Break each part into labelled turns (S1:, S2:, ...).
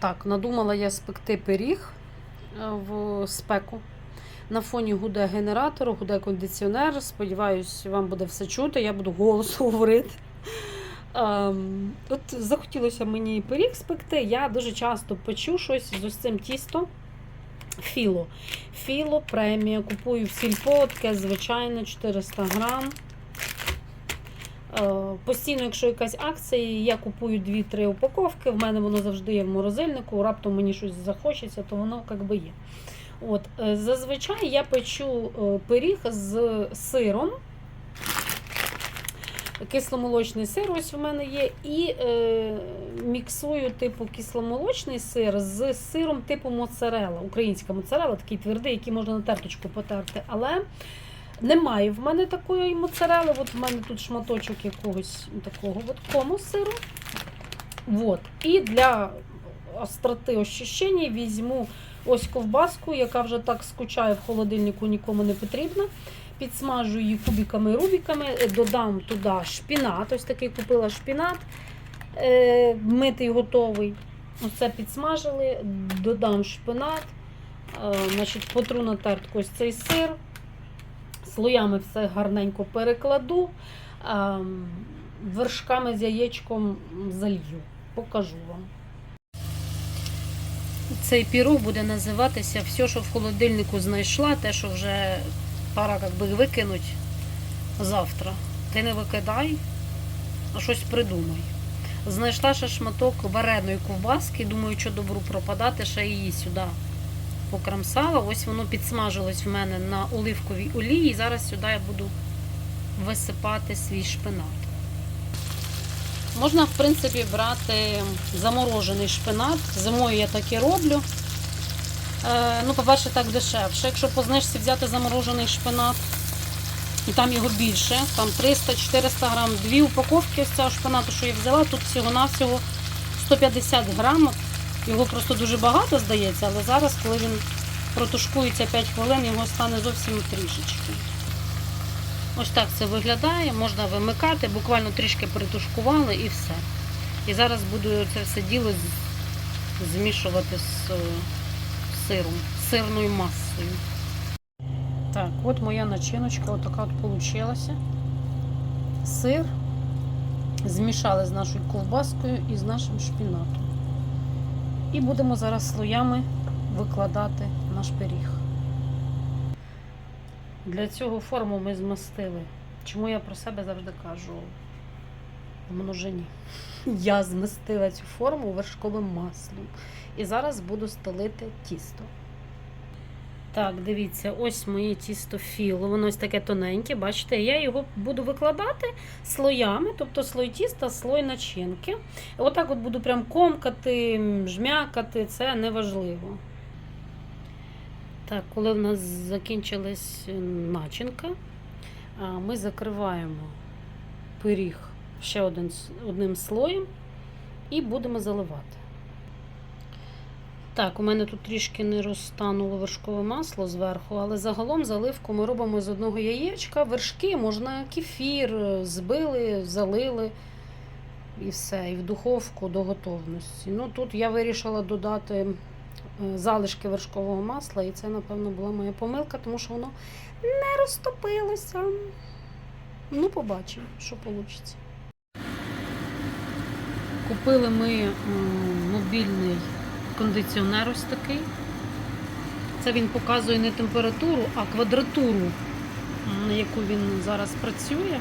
S1: Так, надумала я спекти пиріг е, в спеку. На фоні гуде генератор, гуде кондиціонер. Сподіваюсь, вам буде все чути, я буду голосно говорити. Ем, от захотілося мені пиріг спекти. Я дуже часто печу щось з ось цим тістом. Філо. Філо премія. Купую в сільпо, таке звичайне 400 грам. Е, Постійно, якщо якась акція, я купую 2-3 упаковки. В мене воно завжди є в морозильнику. Раптом мені щось захочеться, то воно як би є. От, е, зазвичай я печу е, пиріг з сиром. Кисломолочний сир ось у мене є. І е, міксую типу кисломолочний сир з сиром типу моцарела. Українська моцарела, такий твердий, який можна на терточку потерти. Але немає в мене такої моцарели. От в мене тут шматочок якогось такого от кому сиру. От. І для остроти ощущення візьму ось ковбаску, яка вже так скучає в холодильнику, нікому не потрібна. Підсмажу її кубиками-рубіками, е, додам туди шпінат. Ось такий купила шпінат, е, митий готовий. Оце підсмажили, додам шпинат, е, значить, потру на тертку ось цей сир, слоями все гарненько перекладу, вершками з яєчком залью. Покажу вам. Цей пірог буде називатися все, що в холодильнику знайшла, те, що вже пора як би, викинуть завтра. Ти не викидай, а щось придумай. Знайшла ще шматок вареної ковбаски, думаю, що добру пропадати, ще її сюди покрамсала. Ось воно підсмажилось в мене на оливковій олії. Зараз сюди я буду висипати свій шпинат. Можна, в принципі, брати заморожений шпинат. Зимою я так і роблю. Е, ну, по-перше, так дешевше. Якщо по взяти заморожений шпинат, і там його більше, там 300-400 грам, дві упаковки ось цього шпинату, що я взяла, тут всього-навсього 150 грам. Його просто дуже багато здається, але зараз, коли він протушкується 5 хвилин, його стане зовсім трішечки. Ось так це виглядає, можна вимикати, буквально трішки притушкували і все. І зараз буду це все діло змішувати з е, сиром, з сирною масою. Так, от моя начиночка, от така от получилася. Сир змішали з нашою ковбаскою і з нашим шпінатом. І будемо зараз слоями викладати наш пиріг. Для цього форму ми змастили. Чому я про себе завжди кажу в множині? Я змастила цю форму вершковим маслом. І зараз буду стелити тісто. Так, дивіться, ось моє тісто філо. Воно ось таке тоненьке, бачите, я його буду викладати слоями, тобто слой тіста, слой начинки. Отак от буду прям комкати, жмякати, це не важливо. Так, коли в нас закінчилась начинка, ми закриваємо пиріг ще один, одним слоєм і будемо заливати. Так, у мене тут трішки не розтануло вершкове масло зверху, але загалом заливку ми робимо з одного яєчка. Вершки можна кефір, е, збили, залили і все, і в духовку до готовності. Ну тут я вирішила додати е, залишки вершкового масла, і це, напевно, була моя помилка, тому що воно не розтопилося. Ну, побачимо, що вийде. Купили ми мобільний кондиціонер ось такий. Це він показує не температуру, а квадратуру, на яку він зараз працює.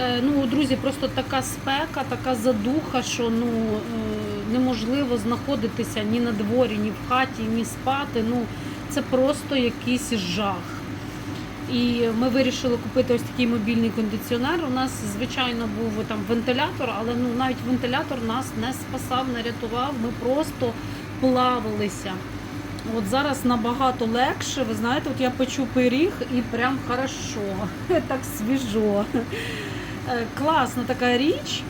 S1: Е, Ну, друзі, просто така спека, така задуха, що ну, е, неможливо знаходитися ні на дворі, ні в хаті, ні спати. Ну, це просто якийсь жах. І ми вирішили купити ось такий мобільний кондиціонер. У нас, звичайно, був там вентилятор, але ну навіть вентилятор нас не спасав, не рятував. Ми просто плавалися. От зараз набагато легше. Ви знаєте, от я печу пиріг і прям хорошо, так свіжо. Е, Класна така річ.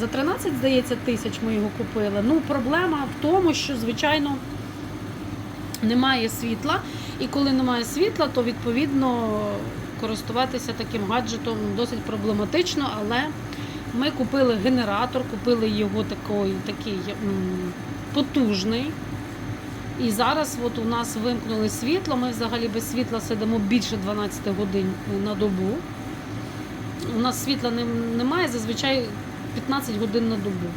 S1: За 13, здається, тисяч ми його купили. Ну, проблема в тому, що, звичайно, немає світла. І коли немає світла, то відповідно користуватися таким гаджетом досить проблематично, але Ми купили генератор, купили його такий, такий потужний. І зараз от у нас вимкнули світло. Ми взагалі без світла сидимо більше 12 годин на добу. У нас світла немає, зазвичай 15 годин на добу.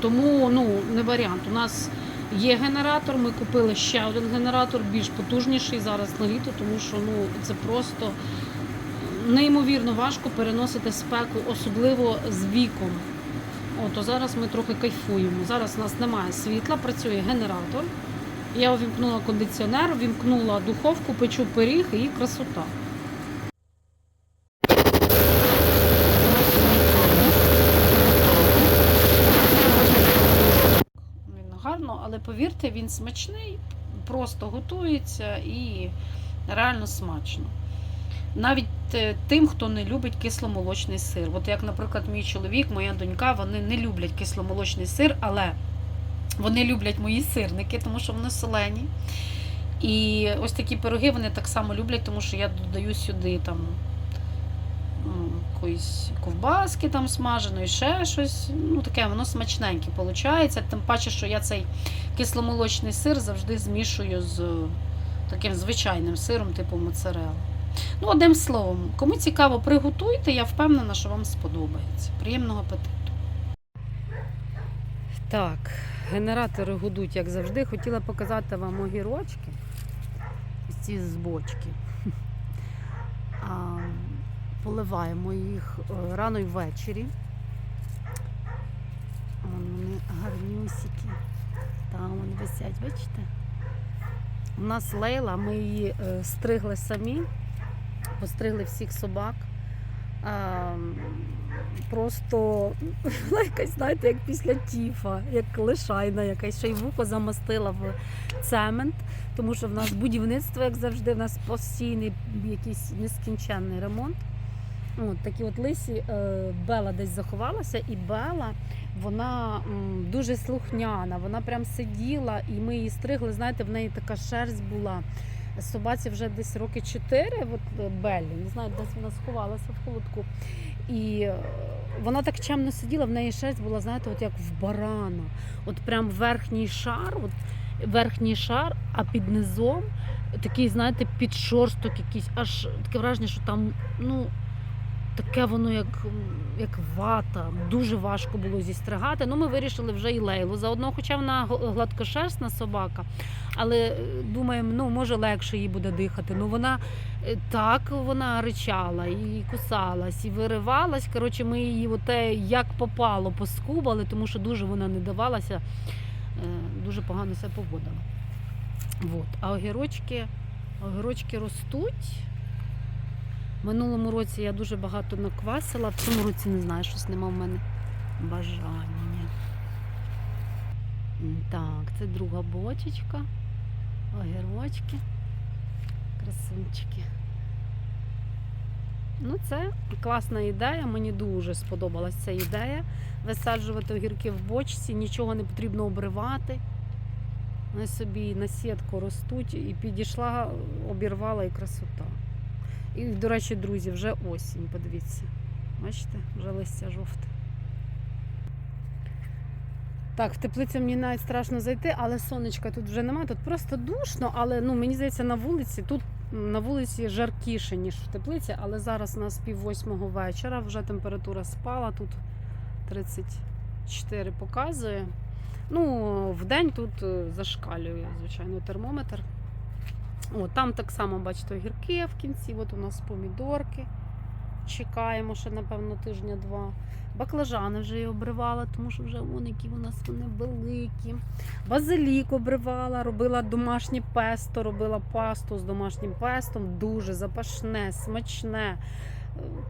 S1: Тому ну, не варіант. У нас є генератор, ми купили ще один генератор, більш потужніший зараз на літо, тому що ну, це просто неймовірно важко переносити спеку, особливо з віком. От, зараз ми трохи кайфуємо. Зараз у нас немає світла, працює генератор. Я увімкнула кондиціонер, увімкнула духовку, печу пиріг і красота. Він гарно, але повірте, він смачний, просто готується і реально смачно. Навіть е, тим, хто не любить кисломолочний сир. От як, наприклад, мій чоловік, моя донька, вони не люблять кисломолочний сир, але вони люблять мої сирники, тому що вони солені. І ось такі пироги вони так само люблять, тому що я додаю сюди там якоїсь ковбаски там смаженої, ще щось. Ну, таке воно смачненьке виходить. Тим паче, що я цей кисломолочний сир завжди змішую з таким звичайним сиром, типу моцарелла. Ну, одним словом, кому цікаво, приготуйте, я впевнена, що вам сподобається. Приємного апетиту. Так, генератори гудуть, як завжди. Хотіла показати вам огірочки. Ці з бочки. Поливаємо їх е, рано й ввечері. Вон Вони гарнюсіки. Там вони висять, бачите? У нас лейла, ми її е, стригли самі, постригли всіх собак. Просто вона якась, знаєте, як після тіфа, як лишайна якась, ще й вухо замостила в цемент, тому що в нас будівництво, як завжди, в нас постійний якийсь нескінченний ремонт. От такі от лисі е, Бела десь заховалася, і Бела вона дуже слухняна. Вона прям сиділа, і ми її стригли. Знаєте, в неї така шерсть була. Собаці вже десь роки 4, от е, Беллі, не знаю, десь вона сховалася в холодку. І е, вона так чемно сиділа, в неї шерсть була, знаєте, от як в барана. От прям верхній шар, от верхній шар, а під низом такий, знаєте, підшорсток якийсь, аж таке враження, що там, ну, таке воно як, як вата. Дуже важко було зістригати. Ну, ми вирішили вже і лейлу заодно, хоча вона гл- гладкошерстна собака. Але е, думаємо, ну може легше їй буде дихати. Ну вона е, так вона ричала і кусалась, і виривалась. Коротше, ми її оте як попало поскубали, тому що дуже вона не давалася, е, дуже погано себе поводила. Вот. А огірочки, огірочки ростуть. Минулому році я дуже багато наквасила, в цьому році не знаю, щось нема в мене бажання. Так, це друга бочечка. Огірочки. Красунчики. Ну, це класна ідея. Мені дуже сподобалася ця ідея. Висаджувати огірки в бочці, нічого не потрібно обривати. Вони собі на сітку ростуть і підійшла, обірвала і красота. І, до речі, друзі, вже осінь, подивіться. Бачите, вже листя жовте. Так, в теплицю мені навіть страшно зайти, але сонечка тут вже немає. Тут просто душно, але ну, мені здається, на вулиці тут на вулиці жаркіше, ніж в теплиці, але зараз у нас пів восьмого вечора, вже температура спала, тут 34 показує. Ну, в день тут е, зашкалює, звичайно, термометр. О, там так само, бачите, огірки в кінці. От у нас помідорки. Чекаємо ще, напевно, тижня-два. Баклажани вже я обривала, тому що вже вон які у нас вони великі. Базилік обривала, робила домашнє песто, робила пасту з домашнім пестом. Дуже запашне, смачне,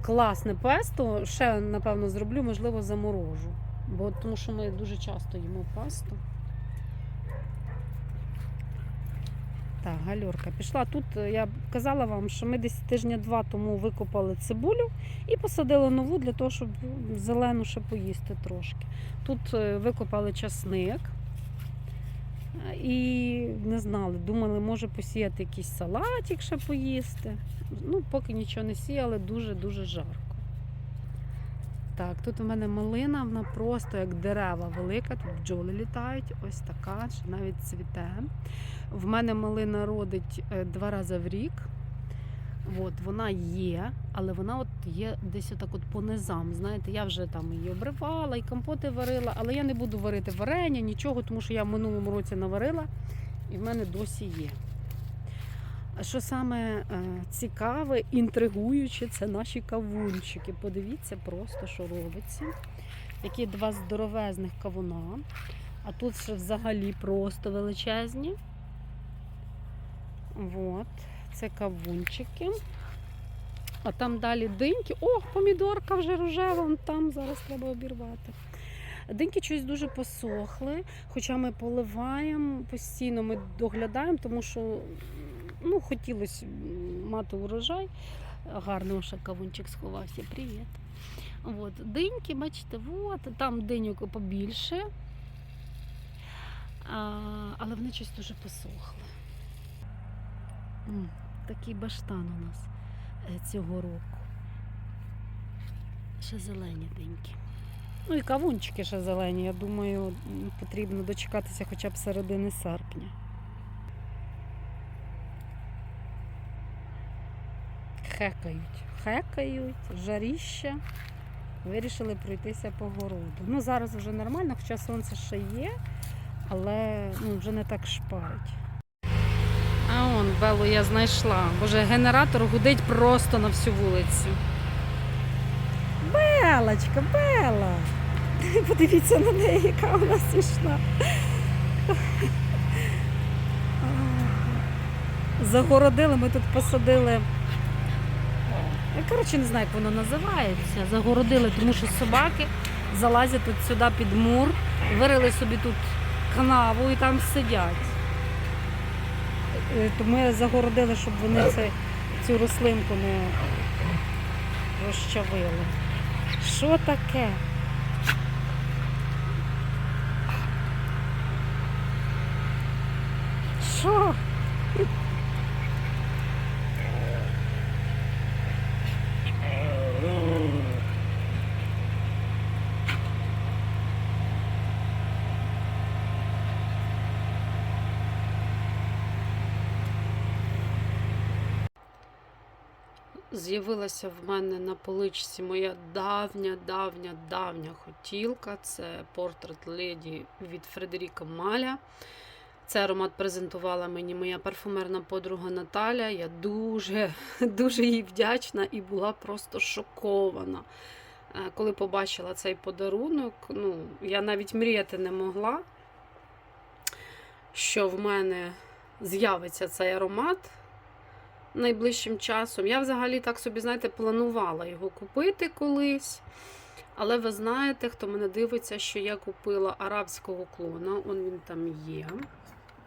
S1: класне песто. Ще, напевно, зроблю, можливо, заморожу. Бо тому що ми дуже часто їмо пасту. Так, гальорка пішла. Тут е, я казала вам, що ми десь тижня-два тому викопали цибулю і посадили нову для того, щоб зелену ще поїсти трошки. Тут е, викопали часник е, і не знали, думали, може посіяти якийсь салатик ще поїсти. Ну, поки нічого не сіяли, дуже-дуже жарко. Так, тут у мене малина, вона просто як дерева велика, тут бджоли літають, ось така, що навіть цвіте. В мене малина родить е, два рази в рік. От, вона є, але вона от є десь отак от по низам. Знаєте, я вже там її обривала і компоти варила, але я не буду варити варення, нічого, тому що я в минулому році наварила і в мене досі є. Що саме е, цікаве, інтригуюче, це наші кавунчики. Подивіться просто, що робиться. Які два здоровезних кавуна. А тут ще взагалі просто величезні. От, це кавунчики. А там далі диньки. О, помідорка вже рожева, вон там зараз треба обірвати. Диньки щось дуже посохли, хоча ми поливаємо постійно, ми доглядаємо, тому що ну, хотілося мати урожай. Гарний ще кавунчик сховався. Привіт. От, диньки, бачите, от, там диньок побільше, а, але вони щось дуже посохли. Такий баштан у нас е, цього року. Ще зелені диньки. Ну і кавунчики ще зелені. Я думаю, потрібно дочекатися хоча б середини серпня. Хекають, хекають, жаріща. Вирішили пройтися по городу. Ну, зараз вже нормально, хоча сонце ще є, але ну, вже не так шпарить. А он Белу я знайшла. Боже, генератор гудить просто на всю вулицю. Белочка, Бела! Подивіться на неї, яка вона смішна. Загородили, ми тут посадили. Я коротше не знаю, як воно називається. Загородили, тому що собаки залазять тут сюди під мур, вирили собі тут канаву і там сидять. Е, То ми загородили, щоб вони це, цю рослинку не розчавили. Що таке? Що? З'явилася в мене на поличці моя давня, давня, давня хотілка. Це портрет леді від Фредеріка Маля. Цей аромат презентувала мені моя парфумерна подруга Наталя. Я дуже, дуже їй вдячна і була просто шокована. Е, Коли побачила цей подарунок, ну, я навіть мріяти не могла, що в мене з'явиться цей аромат найближчим часом. Я взагалі так собі, знаєте, планувала його купити колись. Але ви знаєте, хто мене дивиться, що я купила арабського клона, он він там є.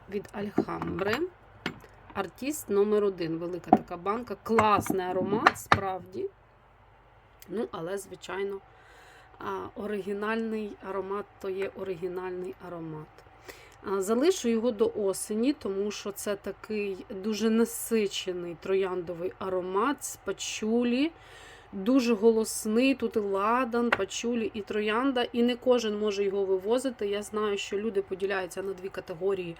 S1: Від Альхамбри. Артіст номер один. Велика така банка. Класний аромат, справді. Ну, але, звичайно, оригінальний аромат то є оригінальний аромат. Залишу його до осені, тому що це такий дуже насичений трояндовий аромат з пачулі. Дуже голосний, тут і ладан, пачулі і троянда, і не кожен може його вивозити. Я знаю, що люди поділяються на дві категорії: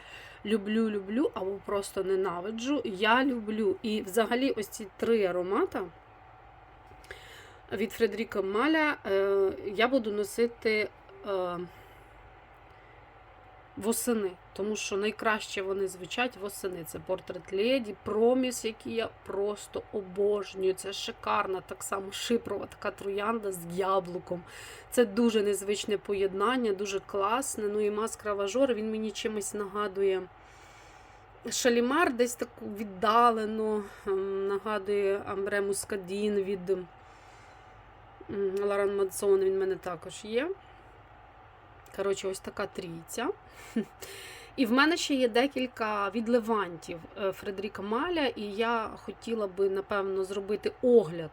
S1: люблю, люблю або просто ненавиджу. Я люблю. І взагалі, ось ці три аромата від Фредеріка Маля е, я буду носити. Восени, тому що найкраще вони звучать восени. Це портрет леді, проміс, який я просто обожнюю. Це шикарна, так само шипрова така троянда з яблуком. Це дуже незвичне поєднання, дуже класне. Ну і маскра важор, він мені чимось нагадує. Шалімар десь таку віддалено, ем, нагадує Амбре Мускадін від м, Лоран Мадсон, він в мене також є. Коротше, ось така трійця. І в мене ще є декілька відливантів е, Фредеріка Маля, і я хотіла би, напевно, зробити огляд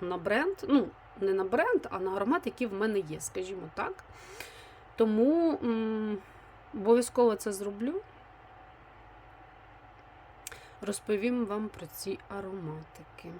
S1: на бренд. Ну, не на бренд, а на аромат, який в мене є, скажімо так. Тому обов'язково це зроблю. Розповім вам про ці ароматики.